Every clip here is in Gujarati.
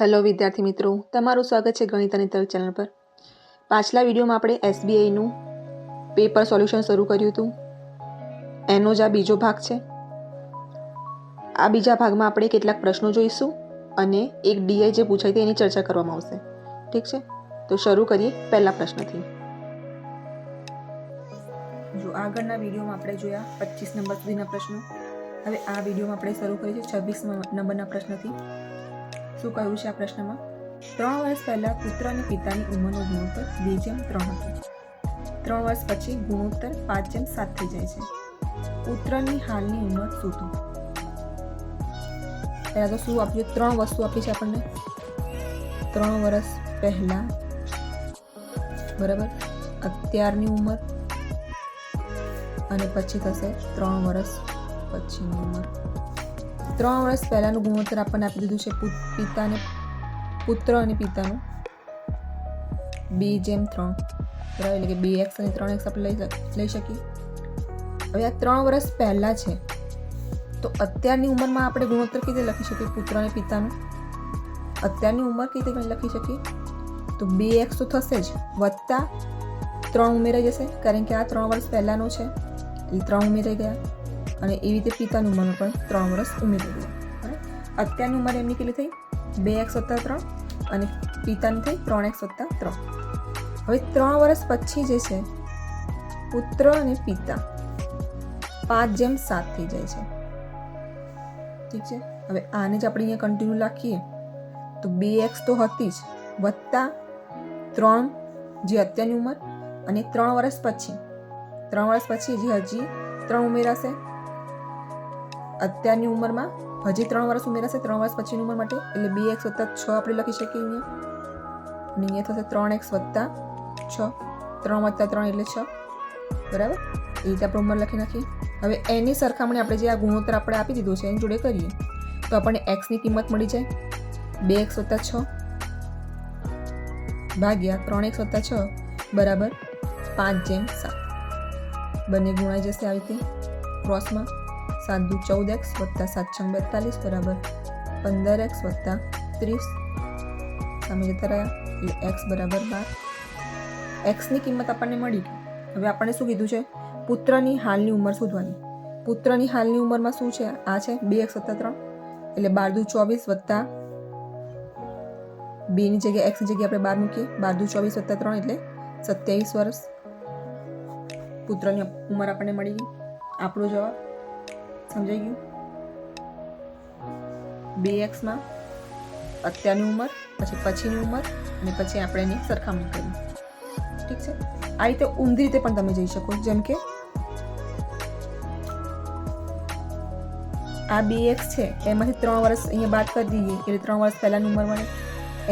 હેલો વિદ્યાર્થી મિત્રો, તમારું સ્વાગત છે ગણિત અને તર્ક ચેનલ પર. પાછલા વિડીયોમાં આપણે એસબીઆઈનું પેપર સોલ્યુશન શરૂ કર્યું હતું. એનો જ આ બીજો ભાગ છે. આ બીજા ભાગમાં આપણે કેટલાક પ્રશ્નો જોઈશું અને એક ડીઆઈ જે પૂછાય તે એની ચર્ચા કરવામાં આવશે. ઠીક છે? તો શરૂ કરીએ પહેલા પ્રશ્નથી. જો આગળના વિડીયોમાં આપણે જોયા પચીસ નંબર સુધીના પ્રશ્નો. હવે આ વિડીયોમાં આપણે શરૂ કરીએ છીએ છવ્વીસ નંબરના પ્રશ્નથી. શું કહ્યું છે આ પ્રશ્નમાં? ત્રણ વર્ષ પહેલા પુત્ર અને પિતાની ઉંમરનો ગુણોત્તર બે જેમ ત્રણ હતો. ત્રણ વર્ષ પછી ગુણોત્તર પાંચ જેમ સાત થઈ જાય છે. પુત્રની હાલની ઉંમર શું તો? પહેલાં તો શું આપ્યું? ત્રણ વસ્તુ આપી છે આપણને. ત્રણ વર્ષ પહેલા, બરાબર? અત્યારની ઉંમર. અને પછી થશે ત્રણ વર્ષ પછીની ઉંમર. ત્રણ વર્ષ પહેલાંનું ગુણોત્તર આપણને આપી દીધું છે પુત- પિતાને પુત્ર અને પિતાનું. બે જેમ ત્રણ. બરાબર? એટલે કે બે એક્સ અને ત્રણ એક્સ આપણે લઈ લઈ શકીએ. હવે આ ત્રણ વર્ષ પહેલાં છે. તો અત્યારની ઉંમરમાં આપણે ગુણોત્તર કેવી રીતે લખી શકીએ? પુત્ર અને પિતાનું. અત્યારની ઉંમર કેવી રીતે લખી શકીએ? તો બે એક્સ તો થશે જ. વત્તા ત્રણ ઉમેરાઈ જશે. કારણ કે આ ત્રણ વર્ષ પહેલાંનું છે. એટલે ત્રણ ઉમેરાઈ ગયા. અને એવી રીતે પિતાની ઉંમરનો પણ ત્રણ વર્ષ ઉમેરી દીધું. બરાબર? અત્યારની ઉંમર એમની કેટલી થઈ? બે એક્સ વત્તા ત્રણ અને પિતાની થઈ ત્રણ એક્સ વત્તા ત્રણ. હવે ત્રણ વર્ષ પછી જે છે, પુત્ર અને પિતા પાંચ જેમ સાત થઈ જાય છે. ઠીક છે? હવે આને જ આપણે અહીંયા કન્ટિન્યુ રાખીએ તો બે એક્સ તો હતી જ, વત્તા ત્રણ જે અત્યારની ઉંમર અને ત્રણ વર્ષ પછી. ત્રણ વર્ષ પછી જે હજી ત્રણ ઉમેરાશે. અત્યારની ઉંમરમાં? હજી ત્રણ વર્ષ ઉમેરાશે ત્રણ વર્ષ પછીની ઉંમર માટે? એટલે બે એક્સ વત્તા છ આપણે લખી શકીએ અહીંયા. અને અહીંયા થશે ત્રણ એક્સ વત્તા છ. ત્રણ વત્તા ત્રણ એટલે છ. બરાબર? એ રીતે આપણે ઉંમર લખી નાખીએ. હવે એની સરખામણી આપણે જે આ ગુણોત્તર આપણે આપી દીધો છે, એની જોડે કરીએ. તો આપણને એક્સની કિંમત મળી જાય. બે એક્સ વત્તા છ. ભાગ્યા ત્રણ એક્સ વત્તા છ બરાબર પાંચ જેમ સાત. બંને ગુણાઈ જશે આવી રીતે. ક્રોસમાં સાત દુ ચૌદ એક્સ વત્તા સાત છંગ બેતાલીસ બરાબર પંદર એક્સ વત્તા ત્રીસ. સામે જતા રહ્યા. એટલે એક્સ બરાબર બાર. એક્સની કિંમત આપણને મળી. હવે આપણને શું કીધું છે? પુત્રની હાલની ઉંમર શોધવાની. પુત્રની હાલની ઉંમરમાં શું છે? આ છે બે એક્સ વત્તા ત્રણ. એટલે બાર દુ ચોવીસ વત્તા બેની જગ્યાએ એક્સની જગ્યાએ આપણે બાર મૂકીએ. બાર દુ ચોવીસ વત્તા ત્રણ એટલે સત્યાવીસ વર્ષ. પુત્રની ઉંમર આપણને મળી આપણો જવાબ સમજાઈ ગયું? બે એક્સમાં, અત્યારની ઉંમર, પછી પછીની ઉંમર, અને પછી આપણે એની સરખામણી કરી ઠીક છે? આ રીતે ઊંધી રીતે પણ તમે જઈ શકો, જેમ કે આ બે એક્સ છે, એમાંથી ત્રણ વર્ષ અહીંયા બાદ કરી દઈએ, એટલે ત્રણ વર્ષ પહેલાંની ઉંમર મળે.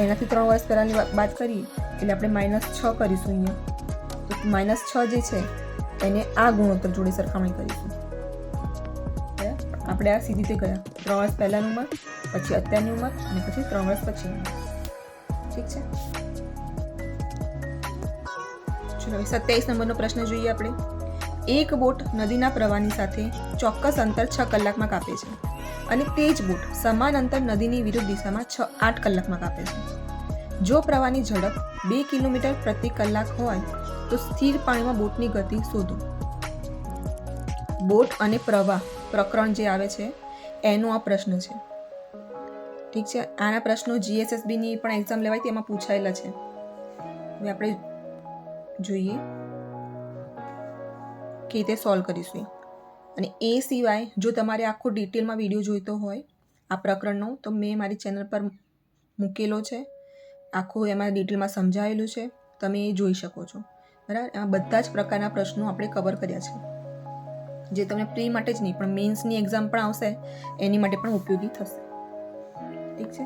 એનાથી ત્રણ વર્ષ પહેલાંની વાત- કરીએ, એટલે આપણે માઇનસ છ કરીશું અહીંયા. તો માઇનસ છ જે છે, એને આ ગુણોત્તર જોડે સરખામણી કરીશું? આપણે આ સીધી રીતે ગયા ત્રણ વર્ષ પહેલાંની ઉંમર, પછી અત્યારની ઉંમર, અને પછી ત્રણ વર્ષ પછી ઉંમર. ઠીક છે? ચલો સત્યાવીસ નંબરનો પ્રશ્ન જોઈએ આપણે. એક બોટ નદીના પ્રવાહની સાથે ચોક્કસ અંતર છ કલાકમાં કાપે છે અને તે જ બોટ સમાન અંતર નદીની વિરુદ્ધ દિશામાં છ આઠ કલાકમાં કાપે છે. જો પ્રવાહની ઝડપ બે કિલોમીટર પ્રતિ કલાક હોય, તો સ્થિર પાણીમાં બોટની ગતિ શોધો. બોટ અને પ્રવાહ, પ્રકરણ જે આવે છે, એનો આ પ્રશ્ન છે. ઠીક છે? આના પ્રશ્નો જીએસએસબીની પણ એક્ઝામ લેવાય તેમાં પૂછાયેલા છે. હવે આપણે જોઈએ કે રીતે સોલ્વ કરીશું. અને એ સિવાય જો તમારે આખો ડિટેલમાં વીડિયો જોઈતો હોય, આ પ્રકરણનો, તો મેં મારી ચેનલ પર મૂકેલો છે. આખું એમાં ડિટેલમાં સમજાવેલું છે. તમે એ જોઈ શકો છો. બરાબર? એમાં બધા જ પ્રકારના પ્રશ્નો આપણે કવર કર્યા છે. જે તમને પ્રી માટે જ નહીં, પણ મેન્સની એક્ઝામ પણ આવશે, એની માટે પણ ઉપયોગી થશે. ઠીક છે?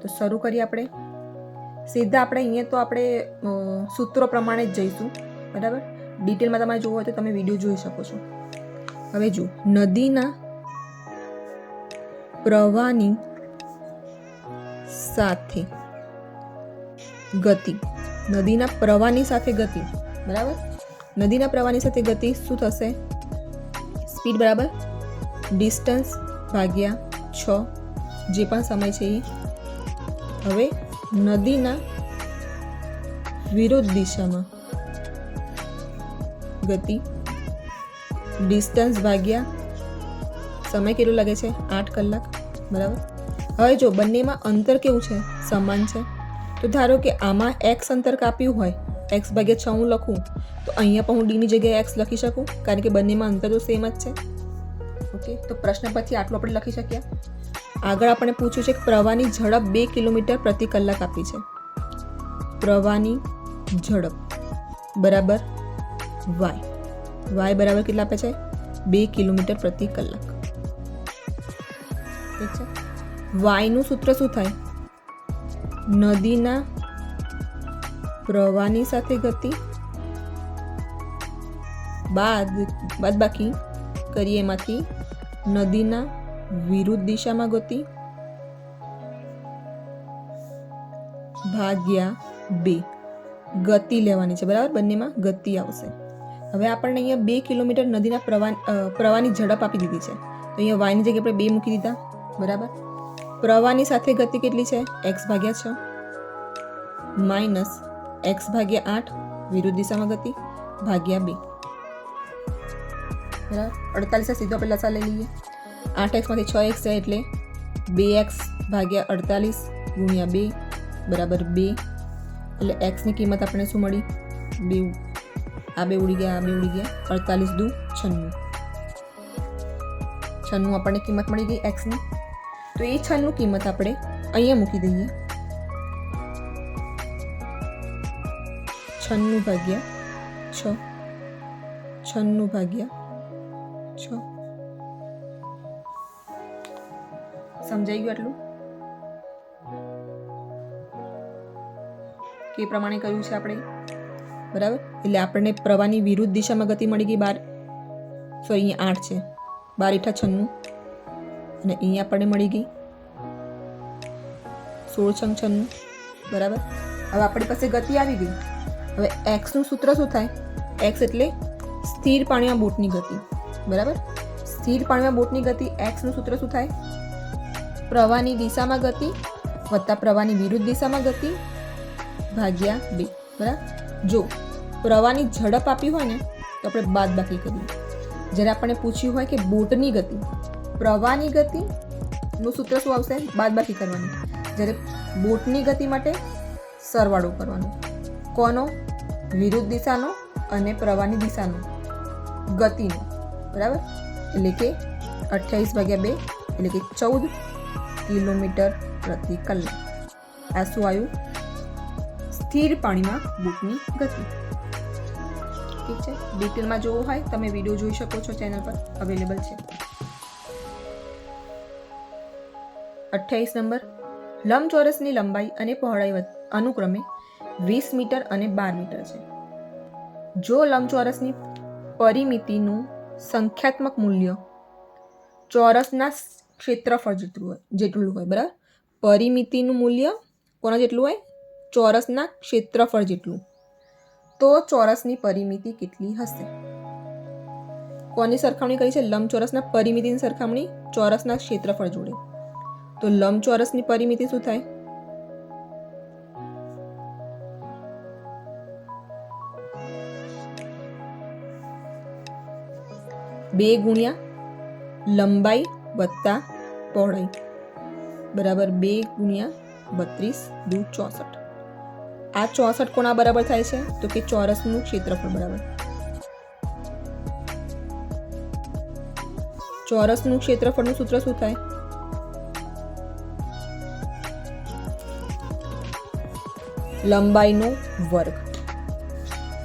તો શરૂ કરીએ આપણે. સીધા આપણે અહીંયા તો આપણે સૂત્રો પ્રમાણે જ જઈશું, બરાબર? ડિટેલમાં તમારે જોવું હોય તો તમે વીડિયો જોઈ શકો છો. હવે જુઓ. નદીના પ્રવાહની સાથે ગતિ. નદીના પ્રવાહની સાથે ગતિ, બરાબર? નદીના પ્રવાહની સાથે ગતિ શું થશે? સ્પીડ બરાબર? ડિસ્ટન્સ ભાગ્યા છ. જે પણ સમય છે એ હવે નદીના વિરુદ્ધ દિશામાં ગતિ. ડિસ્ટન્સ ભાગ્યા સમય કેટલો લાગે છે? આઠ કલાક. બરાબર? હવે જો બંનેમાં અંતર કેવું છે? સમાન છે. તો ધારો કે આમાં એક્સ અંતર કાપ્યું હોય એક્સ ભાગ્યા છ હું લખું તો અહીંયા પણ હું ડીની જગ્યાએ એક્સ લખી શકું, કારણ કે બંનેમાં અંતર તો સેમ જ છે. ઓકે તો પ્રશ્ન પછી આટલું આપણે લખી શક્યા આગળ આપણે પૂછ્યું છે કે પ્રવાહની ઝડપ બે કિલોમીટર પ્રતિ કલાક આપી છે. પ્રવાહની ઝડપ, બરાબર? વાય વાય બરાબર કેટલા આપે છે? બે કિલોમીટર પ્રતિ કલાક. ઠીક છે? વાયનું સૂત્ર શું થાય? નદીના પ્રવાહની સાથે ગતિ બાદ બાદ બાકી કરીએ એમાંથી નદીના વિરુદ્ધ દિશામાં ગતિ. ભાગ્યા બે. ગતિ લેવાની છે, બરાબર? બંનેમાં ગતિ આવશે. હવે આપણને અહીંયા બે કિલોમીટર નદીના પ્રવાહ પ્રવાહની ઝડપ આપી દીધી છે. તો અહીંયા વાયની જગ્યાએ આપણે બે મૂકી દીધા, બરાબર? પ્રવાહની સાથે ગતિ કેટલી છે? એક્સ ભાગ્યા છ. માઇનસ એક્સ ભાગ્યા આઠ, વિરુદ્ધ દિશામાં ગતિ. ભાગ્યા બે. બરાબર અડતાલીસ સીધો પહેલાં ચાલી લઈ લઈએ આઠ એક્સમાંથી છ એક્સ જાય એટલે બે એક્સ ભાગ્યા અડતાલીસ ગુણ્યા બે બરાબર બે. એટલે એક્સની કિંમત આપણને શું મળી? બે આ બે ઉડી ગયા, આ બે ઉડી ગયા. અડતાલીસ દુ છન્નું. છન્નું આપણને કિંમત મળી ગઈ એક્સની તો એ છન્નું કિંમત આપણે અહીંયા મૂકી દઈએ. છન્નું ભાગ્યા છ. છન્નું ભાગ્યા સમજાઈ ગયું આટલું? કે પ્રમાણે કર્યું છે આપણે? બરાબર? એટલે આપણને પ્રવાહની વિરુદ્ધ દિશામાં ગતિ મળી ગઈ બાર. સોરી અહીંયા આઠ છે. બાર ઈઠા છન્નું. અને અહીંયા આપણને મળી ગઈ સોળ છંગ છન્નું. બરાબર? હવે આપણી પાસે ગતિ આવી ગઈ. હવે એક્સનું સૂત્ર શું થાય? એક્સ એટલે સ્થિર પાણીમાં બોટની ગતિ. બરાબર? સ્થિર પાણીમાં બોટની ગતિ એક્સનું સૂત્ર શું થાય? પ્રવાહની દિશામાં ગતિ વત્તા પ્રવાહની વિરુદ્ધ દિશામાં ગતિ ભાગ્યા બે. બરાબર? જો પ્રવાહની ઝડપ આપી હોય ને, તો આપણે બાદ બાકી કરીએ જ્યારે આપણને પૂછ્યું હોય કે બોટની ગતિ, પ્રવાહની ગતિ નું સૂત્ર શું આવશે? બાદ બાકી કરવાની. જ્યારે બોટની ગતિ માટે સરવાળો કરવાનો. કોનો? વિરુદ્ધ દિશાનો અને પ્રવાહની દિશાનો ગતિનો. બરાબર? એટલે કે અઠ્યાવીસ ભાગ્યા બે, એટલે કે ચૌદ કિલોમીટર પ્રતિ કલાક. આ શું આવ્યું સ્થિર પાણીમાં બુકની ગતિ. ઠીક છે? ડિટેલમાં જોવું હોય, તમે વીડિયો જોઈ શકો છો ચેનલ પર. અવેલેબલ છે. અઠ્યાવીસ નંબર. લંબચોરસની લંબાઈ અને પહોળાઈ અનુક્રમે વીસ મીટર અને બાર મીટર છે. જો લંબચોરસની પરિમિતિનું સંખ્યાત્મક મૂલ્ય ચોરસના ક્ષેત્રફળ જેટલું હોય જેટલું હોય, બરાબર? પરિમિતિનું મૂલ્ય કોના જેટલું હોય? ચોરસના ક્ષેત્રફળ જેટલું. તો ચોરસની પરિમિતિ કેટલી હશે? કોની સરખામણી કરી છે? લંબચોરસના પરિમિતિની સરખામણી ચોરસના ક્ષેત્રફળ જોડે. તો લંબચોરસની પરિમિતિ શું થાય? બે ગુણ્યા લંબાઈ વત્તા પહોળાઈ. બરાબર બે ગુણ્યા બત્રીસ દુ ચોસઠ. આ ચોસઠ કોના બરાબર થાય છે? તો કે ચોરસનું ક્ષેત્રફળ બરાબર. ચોરસનું ક્ષેત્રફળનું સૂત્ર શું થાય? લંબાઈનો વર્ગ.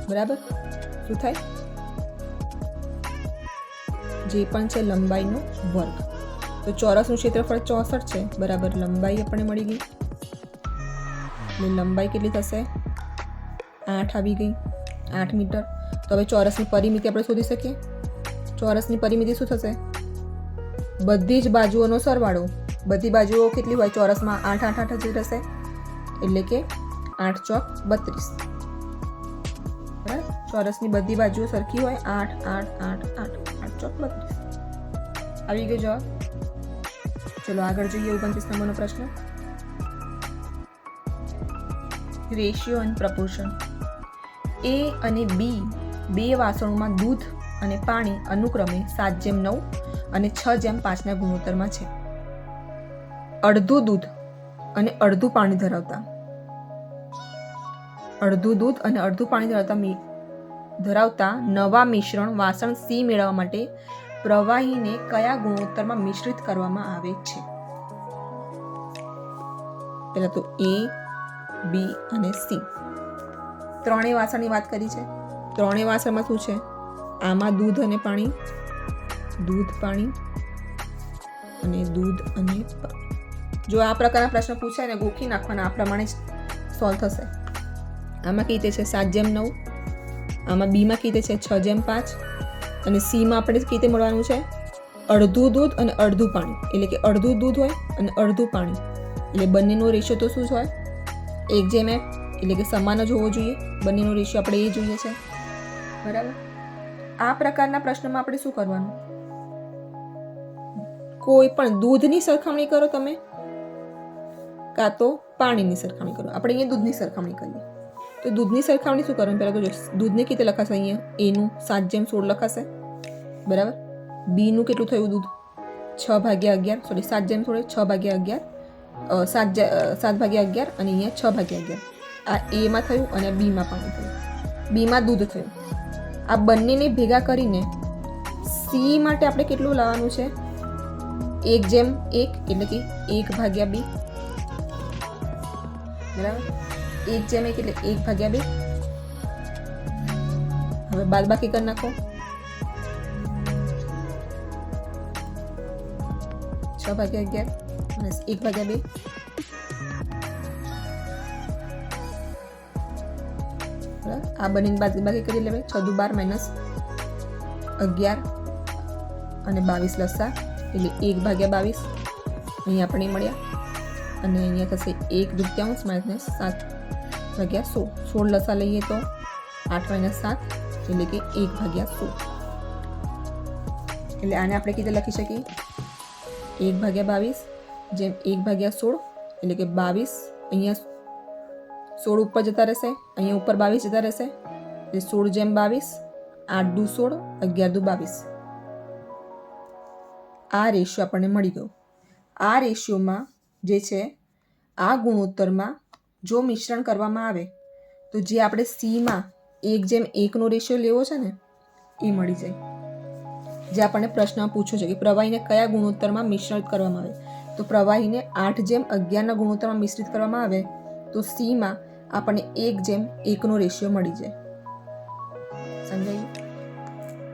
બરાબર? શું થાય? જે પણ છે લંબાઈનો વર્ગ. તો ચોરસનું ક્ષેત્રફળ ચોસઠ છે. બરાબર, લંબાઈ આપણને મળી ગઈ. એટલે લંબાઈ કેટલી થશે? આઠ આવી ગઈ. આઠ મીટર. તો હવે ચોરસની પરિમિતિ આપણે શોધી શકીએ. ચોરસની પરિમિતિ શું થશે? બધી જ બાજુઓનો સરવાળો. બધી બાજુઓ કેટલી હોય? ચોરસમાં આઠ આઠ આઠ જ રહેશે. એટલે કે આઠ ચોક બત્રીસ. બરાબર? ચોરસની બધી બાજુઓ સરખી હોય? આઠ આઠ આઠ આઠ આઠ ચોક બત્રીસ. આવી ગયો જવાબ. ચલો આગળ જોઈએ ઓગણત્રીસ નંબરનો પ્રશ્ન. રેશિયો એન્ડ પ્રપોર્શન એ અને બી બે વાસણોમાં દૂધ અને પાણી અનુક્રમે સાત જેમ નવ અને છ જેમ પાંચના ગુણોત્તરમાં છે. અડધું દૂધ અને અડધું પાણી ધરાવતા. અડધું દૂધ અને અડધું પાણી ધરાવતા ધરાવતા નવા મિશ્રણ વાસણ સી મેળવવા માટે પ્રવાહીને કયા ગુણોત્તરમાં મિશ્રિત કરવામાં આવે છે? પહેલા તો એ, બી અને સી. ત્રણેય વાસણની વાત કરી છે. ત્રણેય વાસણમાં શું છે? આમાં દૂધ અને પાણી, દૂધ, પાણી અને દૂધ અને જો આ પ્રકારના પ્રશ્ન પૂછાય ને ગોખી નાખવાના, આ પ્રમાણે જ સોલ્વ થશે. આમાં રીતે છે? સાત જેમ નવ. આમાં બીમાં કીધે છે? છ જેમ પાંચ. અને સીમાં આપણે કઈ રીતે મળવાનું છે? અડધું દૂધ અને અડધું પાણી. એટલે કે અડધું દૂધ હોય અને અડધું પાણી. એટલે બંનેનો રેશિયો તો શું હોય એક જેમ એક એટલે કે સમાન જ હોવો જોઈએ. બંનેનો રેશિયો આપણે એ જોઈએ છે. બરાબર? આ પ્રકારના પ્રશ્નમાં આપણે શું કરવાનું? કોઈ પણ દૂધની સરખામણી કરો તમે. કાં તો પાણીની સરખામણી કરો. આપણે અહીંયા દૂધની સરખામણી કરીએ. તો દૂધની સરખામણી શું કરવાની? પહેલાં તો જો દૂધને કેટલી લખાશે અહીંયા? એનું સાત જેમ સોળ લખાશે. બરાબર? બીનું કેટલું થયું દૂધ? છ ભાગ્યા અગિયાર. સોરી સાત જેમ સોળ છ ભાગ્યા અગિયાર. સાત સાત ભાગ્યા અગિયાર અને અહીંયા છ ભાગ્યા અગિયાર. આ એમાં થયું અને બીમાં પાણી થયું. બીમાં દૂધ થયું. આ બંનેને ભેગા કરીને સી માટે આપણે કેટલું લાવવાનું છે? એક જેમ એક, એટલે કે એક ભાગ્યા બી બરાબર? એક જેમ એક એટલે એક ભાગ્યા બે. હવે બાદ બાકી કરી નાખો. છ ભાગ્યા અગિયાર અને એક ભાગ્યા બે. આ બંનેની બાદ બાકી કરી લેવાય. છ દુ બાર માઇનસ અગિયાર અને બાવીસ લસા. એટલે એક ભાગ્યા બાવીસ. અહીંયા આપણે મળ્યા. અને અહીંયા થશે એક દુત્યાંશ માઇનસ સાત. ભાગ્યા સો સોળ લસા લઈએ તો આઠ માઇનસ સાત એટલે કે એક ભાગ્યા સોળ એટલે આને આપણે કીધે લખી શકીએ? એક ભાગ્યા બાવીસ જેમ એક ભાગ્યા સોળ એટલે કે બાવીસ અહીંયા સોળ ઉપર જતા રહેશે, અહીંયા ઉપર બાવીસ જતા રહેશે. એટલે સોળ જેમ બાવીસ આઠ દુ સોળ, અગિયાર દુ બાવીસ. આ રેશિયો આપણને મળી ગયો. આ રેશિયોમાં જે છે, આ ગુણોત્તરમાં જો મિશ્રણ કરવામાં આવે, તો જે આપણે સીમાં એક જેમ એકનો રેશિયો લેવો છે ને, એ મળી જાય. જે આપણને પ્રશ્ન પૂછ્યો છે કે પ્રવાહીને કયા ગુણોત્તરમાં મિશ્રિત કરવામાં આવે? તો પ્રવાહીને આઠ જેમ અગિયારના ગુણોત્તરમાં મિશ્રિત કરવામાં આવે, તો સીમાં આપણને એક જેમ એકનો રેશિયો મળી જાય. સમજાયું?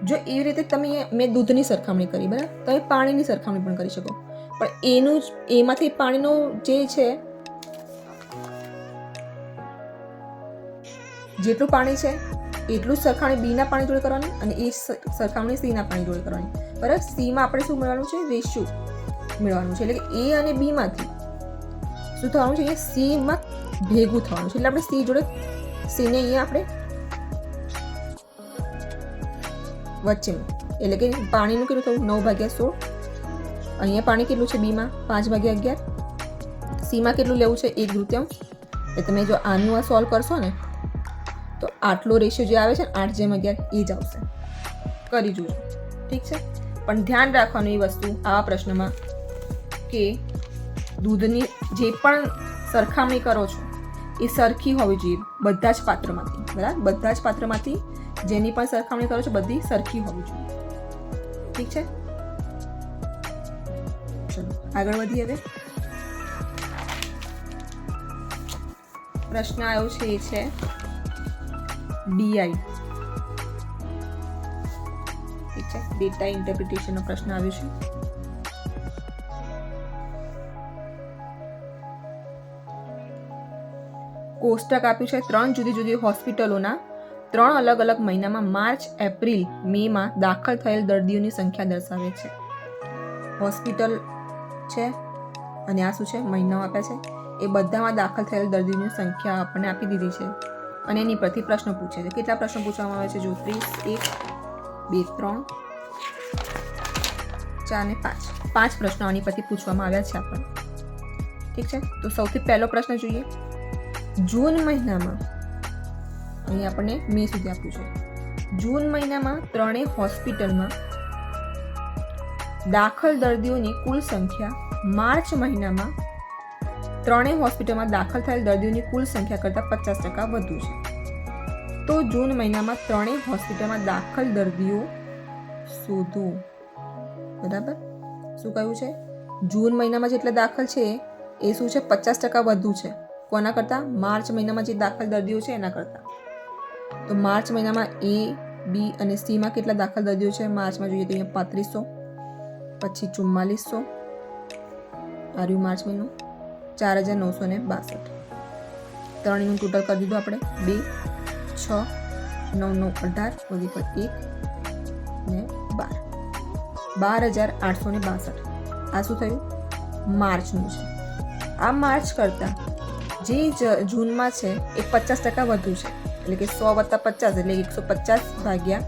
જો એવી રીતે તમે મેં દૂધની સરખામણી કરી, બરાબર? તમે પાણીની સરખામણી પણ કરી શકો. પણ એનું જ, એમાંથી પાણીનો જે છે જેટલું પાણી છે, એટલું જ સરખામણી બીના પાણી જોડે કરવાની અને એ સરખામણી સીના પાણી જોડે કરવાની. બરાબર? સીમાં આપણે શું મેળવવાનું છે? રેશિયો મેળવવાનું છે. એટલે કે એ અને બીમાંથી શું થવાનું છે? અહીંયા સીમાં ભેગું થવાનું છે. એટલે આપણે સી જોડે સીને અહીંયા આપણે વચ્ચે એટલે કે પાણીનું કેટલું થયું? નવ ભાગ્યા સોળ. અહીંયા પાણી કેટલું છે બીમાં પાંચ ભાગ્યા અગિયાર. સીમાં કેટલું લેવું છે? એક તૃતીયાંશ એટલે તમે જો આનું આ સોલ્વ કરશો ને તો આટલો રેશિયો જે આવે છે ને, આઠ જેમ અગિયાર, એ જ આવશે. કરી જોજો ઠીક છે? પણ ધ્યાન રાખવાનું એ વસ્તુ આવા પ્રશ્નમાં કે દૂધની જે પણ સરખામણી કરો છો, એ સરખી હોવી જોઈએ બધા જ પાત્રમાંથી. બરાબર? બધા જ પાત્રમાંથી જેની પણ સરખામણી કરો છો, બધી સરખી હોવી જોઈએ. ઠીક છે? ચલો, આગળ વધીએ હવે. પ્રશ્ન આવ્યો છે એ છે ડીઆઈ ઠીક છે? ડેટા ઇન્ટરપ્રિટેશનનો પ્રશ્ન આવ્યો છે. કોષ્ટક આપ્યું છે ત્રણ જુદી જુદી હોસ્પિટલોના. ત્રણ અલગ અલગ મહિનામાં માર્ચ, એપ્રિલ, મેમાં દાખલ થયેલ દર્દીઓની સંખ્યા દર્શાવે છે. હોસ્પિટલ છે અને આ શું છે? મહિનાઓ આપ્યા છે. એ બધામાં દાખલ થયેલ દર્દીઓની સંખ્યા આપણને આપી દીધી છે. અને એની પરથી પ્રશ્નો પૂછે છે. કેટલા પ્રશ્નો પૂછવામાં આવે છે? જો ત્રીસ, એક, બે, ત્રણ, ચાર ને પાંચ. પાંચ પ્રશ્નો આની પરથી પૂછવામાં આવ્યા છે આપણને. ઠીક છે? તો સૌથી પહેલો પ્રશ્ન જોઈએ. જૂન મહિનામાં, અહીં આપણને મે સુધી આપ્યું છે. જૂન મહિનામાં ત્રણેય હોસ્પિટલમાં દાખલ દર્દીઓની કુલ સંખ્યા માર્ચ મહિનામાં ત્રણેય હોસ્પિટલમાં દાખલ થયેલ દર્દીઓની કુલ સંખ્યા કરતાં પચાસ ટકા વધુ છે. તો જૂન મહિનામાં ત્રણેય હોસ્પિટલમાં દાખલ દર્દીઓ શોધો. બરાબર? શું કહ્યું છે? જૂન મહિનામાં જેટલા દાખલ છે, એ શું છે? પચાસ ટકા વધુ છે. કોના કરતાં? માર્ચ મહિનામાં જે દાખલ દર્દીઓ છે, એના કરતાં. તો માર્ચ મહિનામાં એ, બી અને સીમાં કેટલા દાખલ દર્દીઓ છે? માર્ચમાં જોઈએ તો અહીંયા પાંત્રીસો, પછી ચુમ્માલીસો. આ રહ્યું માર્ચ મહિનો? ચાર હજાર નવસો ને બાસઠ. ત્રણનું ટોટલ કરી દીધું આપણે. બે, છ, નવ નવ, અઢાર વધી પર એક ને બાર. બાર હજાર આઠસો ને બાસઠ. આ શું થયું? માર્ચનું છે. આ માર્ચ કરતાં જે જૂનમાં છે એ પચાસ ટકા વધુ છે. એટલે કે સો વત્તા પચાસ, એટલે એકસો પચાસ ભાગ્યા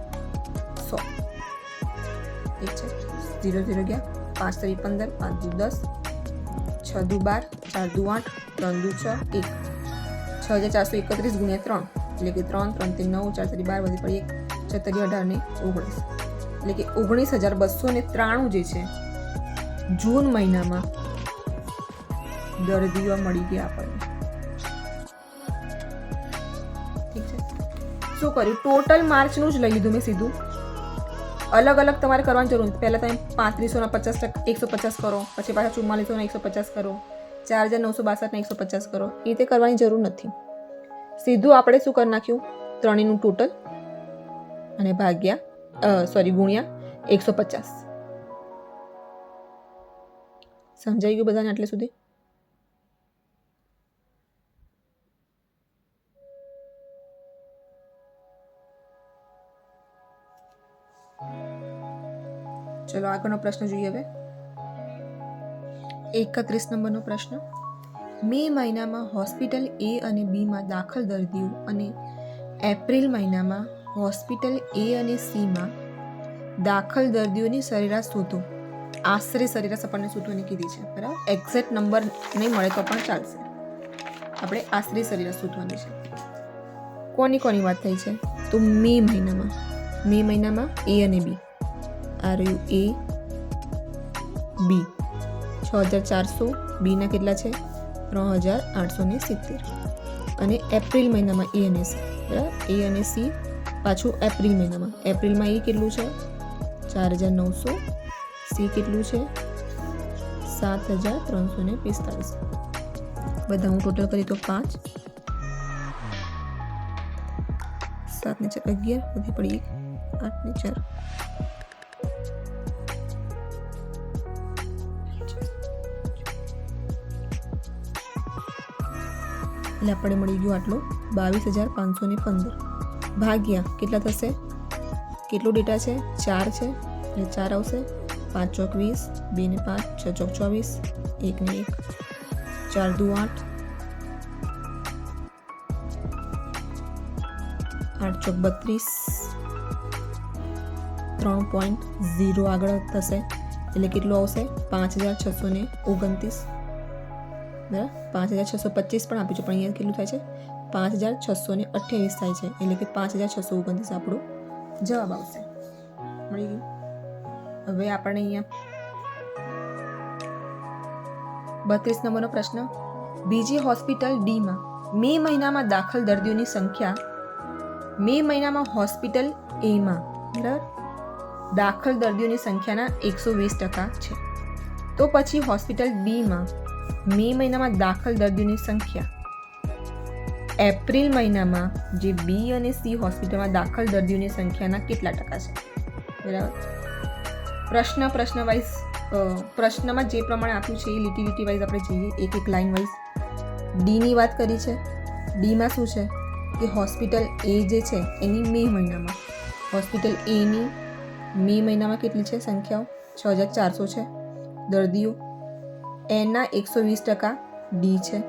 સો. ઠીક છે. ઝીરો ઝીરો ગયા. પાંચ તરી પંદર, પાંચ દસ છ દુ બાર ચાર દુ આઠ ત્રણ દુ છ એક. છ હજાર ચારસો એકત્રીસ ગુણ્યા ત્રણ, એટલે કે ત્રણ ત્રણથી નવ, ચાર તરી બાર, વધી પડી એક છત્રી અઢાર ને ઓગણીસ. એટલે કે ઓગણીસ હજાર બસો ને ત્રાણું જે છે, જૂન મહિનામાં દર્દીઓ મળી ગયા આપણને. ઠીક છે? શું કર્યું? ટોટલ માર્ચનું જ લઈ લીધું મેં સીધું. અલગ અલગ તમારે કરવાની જરૂર પહેલાં તમે પાંત્રીસોના પચાસ ટકા, એકસો પચાસ કરો, પછી પાછા ચુમ્માલીસોના એકસો પચાસ કરો, ચાર હજાર નવસો બાસઠના એકસો પચાસ કરો. એ રીતે કરવાની જરૂર નથી. સીધું આપણે શું કરી નાખ્યું? ત્રણેયનું ટોટલ અને ભાગ્યા સોરી ગુણ્યા એકસો પચાસ. સમજાઈ ગયું બધાને આટલે સુધી? ચલો આગળનો પ્રશ્ન જોઈએ હવે. એકત્રીસ નંબરનો પ્રશ્ન. મે મહિનામાં હોસ્પિટલ એ અને બીમાં દાખલ દર્દીઓ અને એપ્રિલ મહિનામાં હોસ્પિટલ એ અને સીમાં દાખલ દર્દીઓની સરેરાશ શોધો. આશરે સરેરાશ આપણને શોધવાની કીધી છે, બરાબર? એક્ઝેક્ટ નંબર નહીં મળે તો પણ ચાલશે. આપણે આશરે સરેરાશ શોધવાની છે. કોની કોની વાત થઈ છે? તો મે મહિનામાં. મે મહિનામાં એ અને બી. આ રહ્યું એ બી. છ હજાર ચારસો બીના કેટલા છે? ત્રણ હજાર આઠસો ને સિત્તેર. અને એપ્રિલ મહિનામાં એ અને સી. બરાબર? એ અને સી પાછું એપ્રિલ મહિનામાં. એપ્રિલમાં એ કેટલું છે? ચાર હજાર નવસો. સી કેટલું છે? સાત હજાર ત્રણસો ને પિસ્તાળીસ. બધા હું ટોટલ કરી તો પાંચ. સાત ને ચાર, અગિયાર વધી પડી એક. આઠ ને ચાર. એટલે આપણે મળી ગયું આટલો. બાવીસ હજાર પાંચસો ને પંદર. ભાગ્યા, કેટલા થશે? કેટલો ડેટા છે? ચાર છે. એટલે ચાર આવશે. પાંચ ચોક વીસ, બે ને પાંચ, છ ચોક ચોવીસ, એક ને એક. ચાર દુ આઠ. આઠ ચોક બત્રીસ. ત્રણ પોઈન્ટ ઝીરો આગળ થશે. એટલે કેટલું આવશે? પાંચ હજાર છસો ને ઓગણત્રીસ. બરાબર? પાંચ હજાર છસો પચીસ પણ આપ્યું છે, પણ અહીંયા કેટલું થાય છે? પાંચ હજાર છસો ને અઠ્યાવીસ થાય છે, એટલે કે પાંચ હજાર છસો ઓગણત્રીસ આપણો જવાબ આવશે. મળી ગયું? હવે આપણે અહીંયા બત્રીસ નંબરનો પ્રશ્ન. બીજી હોસ્પિટલ ડીમાં મે મહિનામાં દાખલ દર્દીઓની સંખ્યા મે મહિનામાં હોસ્પિટલ એમાં, બરાબર? દાખલ દર્દીઓની સંખ્યાના એકસો વીસ ટકા છે. તો પછી હોસ્પિટલ બીમાં મે મહિનામાં દાખલ દર્દીઓની સંખ્યા. એપ્રિલ મહિનામાં જે બી અને સી હોસ્પિટલમાં દાખલ દર્દીઓની સંખ્યાના કેટલા ટકા છે? બરાબર? પ્રશ્ન પ્રશ્ન વાઇઝ પ્રશ્નમાં જે પ્રમાણે આપ્યું છે એ લીટી લીટી વાઇઝ આપણે જઈએ, એક એક લાઇન વાઇઝ. ડીની વાત કરી છે. ડીમાં શું છે? કે હોસ્પિટલ એ જે છે, એની મે મહિનામાં. હોસ્પિટલ એની મે મહિનામાં કેટલી છે સંખ્યાઓ? છ હજાર ચારસો છે દર્દીઓ. એના એકસો વીસ ટકા ડી છે.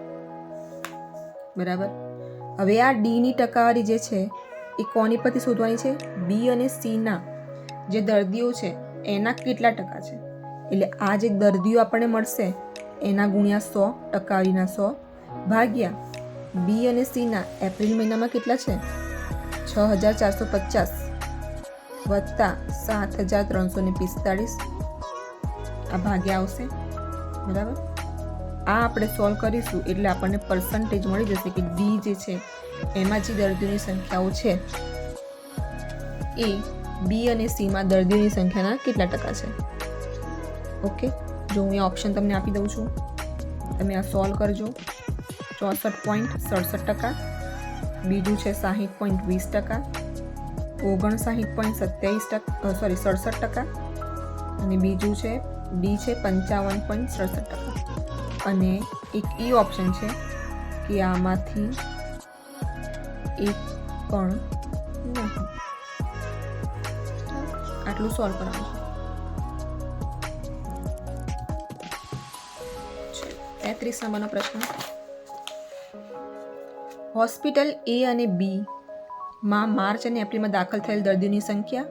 બરાબર? હવે આ ડીની ટકાવારી જે છે, એ કોની પરથી શોધવાની છે? બી અને સીના જે દર્દીઓ છે, એના કેટલા ટકા છે? એટલે આ જે દર્દીઓ આપણને મળશે, એના ગુણ્યા સો, ટકાવારીના સો ભાગ્યા બી અને સીના એપ્રિલ મહિનામાં કેટલા છે? છ હજાર ચારસો પચાસ વત્તા સાત હજાર ત્રણસો ને પિસ્તાળીસ. આ ભાગ્યા આવશે. બરાબર? આ આપણે સોલ્વ કરીશું એટલે આપણને પર્સન્ટેજ મળી જશે કે ડી જે છે એમાં જે દર્દીઓની સંખ્યાઓ છે. એ બી અને સીમાં દર્દીઓની સંખ્યાના કેટલા ટકા છે? ઓકે, જો હું અહીંયા ઓપ્શન તમને આપી દઉં છું, તમે આ સોલ્વ કરજો. ચોસઠ પોઈન્ટ સડસઠ ટકા, બીજું છે સાહીઠ પોઈન્ટ વીસ ટકા, ઓગણસાહીઠ પોઈન્ટ સત્યાવીસ ટકા સોરી સડસઠ ટકા, અને બીજું છે ડી છે પંચાવન પોઈન્ટ સડસઠ ટકા. અને એક ઈ ઓપ્શન છે કે આમાંથી એક પણ નહીં આટલું સોલ્વ કરવાનું તેત્રીસ નંબરનો પ્રશ્ન. હોસ્પિટલ એ અને બી માં માર્ચ અને એપ્રિલમાં દાખલ થયેલ દર્દીઓની સંખ્યા.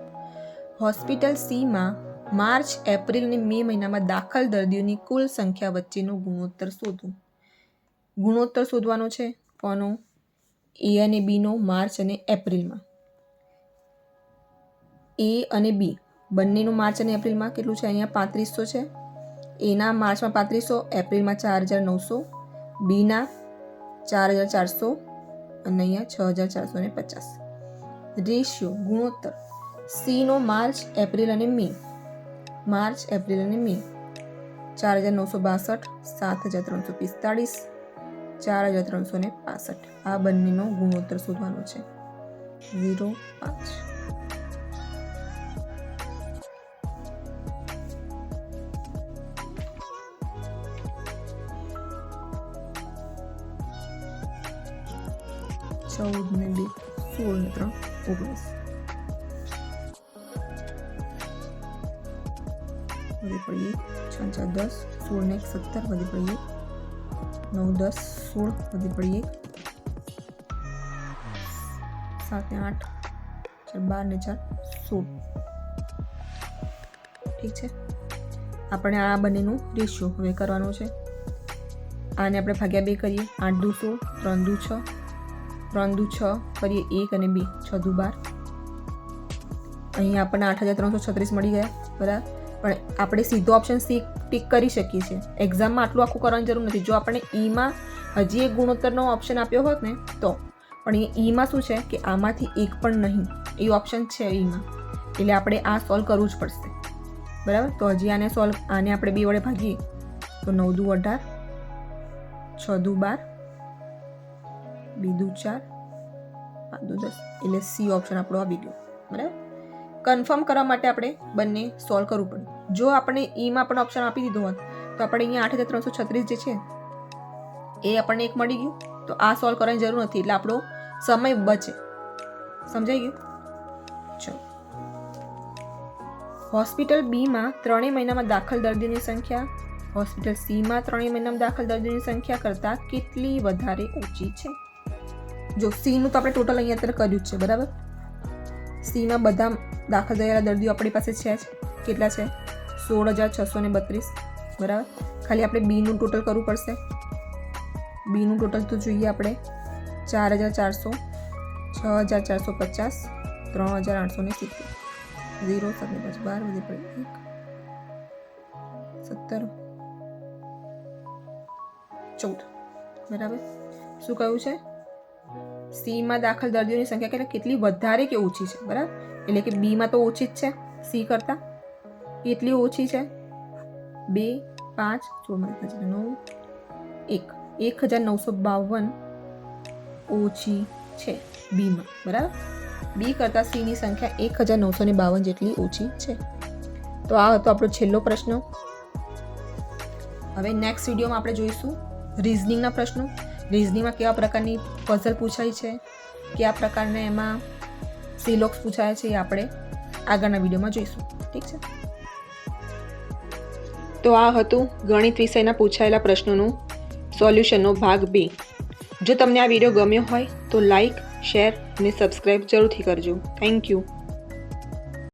હોસ્પિટલ સીમાં માર્ચ, એપ્રિલ અને મે મહિનામાં દાખલ દર્દીઓની કુલ સંખ્યા વચ્ચેનો ગુણોત્તર શોધો ગુણોત્તર શોધવાનો છે કોનો? એ અને બીનો માર્ચ અને એપ્રિલમાં. એ અને બી. બંનેનું માર્ચ અને એપ્રિલમાં કેટલું છે? અહીંયા પાંત્રીસો છે. એના માર્ચમાં પાંત્રીસો, એપ્રિલમાં ચાર હજાર નવસો, બીના ચાર હજાર ચારસો અને અહીંયા છ હજાર ચારસો ને પચાસ. રેશિયો, ગુણોત્તર. સીનો માર્ચ, એપ્રિલ અને મે. માર્ચ, એપ્રિલ અને મે. ચાર હજાર નવસો બાસઠ, સાત હજાર ત્રણસો પિસ્તાળીસ, ચાર હજાર ત્રણસો ને પાસઠ. આ બંનેનો ગુણોત્તર શોધવાનો છે. ઝીરો પાંચ. ચૌદ ને બે, સોળ ને ત્રણ, ઓગણીસ. વધી પડીએ. છ, ચાર, દસ સોળ ને એક સત્તર વધી પડીએ. નવ, દસ, સોળ વધી પડીએ. સાત, ને આઠ, ચાર, બાર, ને ચાર, સોળ. ઠીક છે? આપણે આ બંનેનું રેશિયો હવે કરવાનું છે. આને આપણે ભાગ્યા બે કરીએ. આઠ, દુ, સોળ, ત્રણ, દુ, છ. ત્રણ, દુ, છ કરીએ એક અને બે. છ, દુ, બાર. અહીંયા આપણને આઠ હજાર ત્રણસો છત્રીસ મળી ગયા. બરાબર? પણ આપણે સીધો ઓપ્શન સી ટીક કરી શકીએ છીએ. એક્ઝામમાં આટલું આખું કરવાની જરૂર નથી. જો આપણે ઈમાં હજી એક ગુણોત્તરનો ઓપ્શન આપ્યો હોત ને, તો. પણ એ ઈમાં શું છે કે આમાંથી એક પણ નહીં. એ ઓપ્શન છે ઈમાં એટલે આપણે આ સોલ્વ કરવું જ પડશે. બરાબર? તો હજી આને સોલ્વ આને આપણે બે વડે ભાગીએ. તો નવ દુ અઢાર, છ દુ બાર બીજું ચાર, પાંચું દસ. એટલે સી ઓપ્શન આપણો આવી ગયો. બરાબર? કન્ફર્મ કરવા માટે આપણે બંને સોલ્વ કરવું પડે. જો આપણે ઈમાં પણ ઓપ્શન આપી દીધો હોત, તો આપણે અહીંયા આઠ હજાર ત્રણસો છત્રીસ જે છે, એ આપણને એક મળી ગયું. તો આ સોલ્વ કરવાની જરૂર નથી, એટલે આપણો સમય બચે. સમજાઈ ગયું? ચલો. હોસ્પિટલ બીમાં ત્રણેય મહિનામાં દાખલ દર્દીની સંખ્યા, હોસ્પિટલ સીમાં ત્રણેય મહિનામાં દાખલ દર્દીની સંખ્યા કરતાં કેટલી વધારે ઓછી છે? જો સીનું તો આપણે ટોટલ અહીંયા અત્યારે કર્યું છે, બરાબર? સીમાં બધા દાખલ થયેલા દર્દીઓ આપણી પાસે છે જ. કેટલા છે? સોળ હજાર છસો ને બત્રીસ. બરાબર? ખાલી આપણે બીનું ટોટલ કરવું પડશે. બીનું ટોટલ તો જોઈએ આપણે. ચાર હજાર ચારસો, છ હજાર ચારસો પચાસ, ત્રણ હજાર આઠસો ને સિત્તેર. ઝીરો, સાત પાંચ, બાર વધી પડે એક. સત્તર. ચૌદ. બરાબર? શું કહ્યું છે? સીમાં દાખલ દર્દીઓની સંખ્યા કેટલે? કેટલી વધારે કે ઓછી છે? બરાબર? એટલે કે બીમાં તો ઓછી જ છે, સી કરતાં. કેટલી ઓછી છે? બે, પાંચ સોળમાં નવ. એક. એક હજાર નવસો બાવન ઓછી છે, બીમાં. બરાબર? બી કરતાં સીની સંખ્યા એક હજાર નવસો ને બાવન જેટલી ઓછી છે. તો આ હતો આપણો છેલ્લો પ્રશ્ન. હવે નેક્સ્ટ વિડીયોમાં આપણે જોઈશું રિઝનિંગના પ્રશ્નો. રિઝનિંગમાં કેવા પ્રકારની પઝલ પૂછાય છે? કયા પ્રકારના એમાં સિલોક્સ પૂછાય છે એ આપણે આગળના વિડીયોમાં જોઈશું. ઠીક છે? તો આ હતું ગણિત વિષયના પૂછાયેલા પ્રશ્નોનું સોલ્યુશનનો ભાગ બી જો તમને આ વીડિયો ગમ્યો હોય તો લાઈક, શેર અને સબસ્ક્રાઈબ જરૂરથી કરજો. Thank you.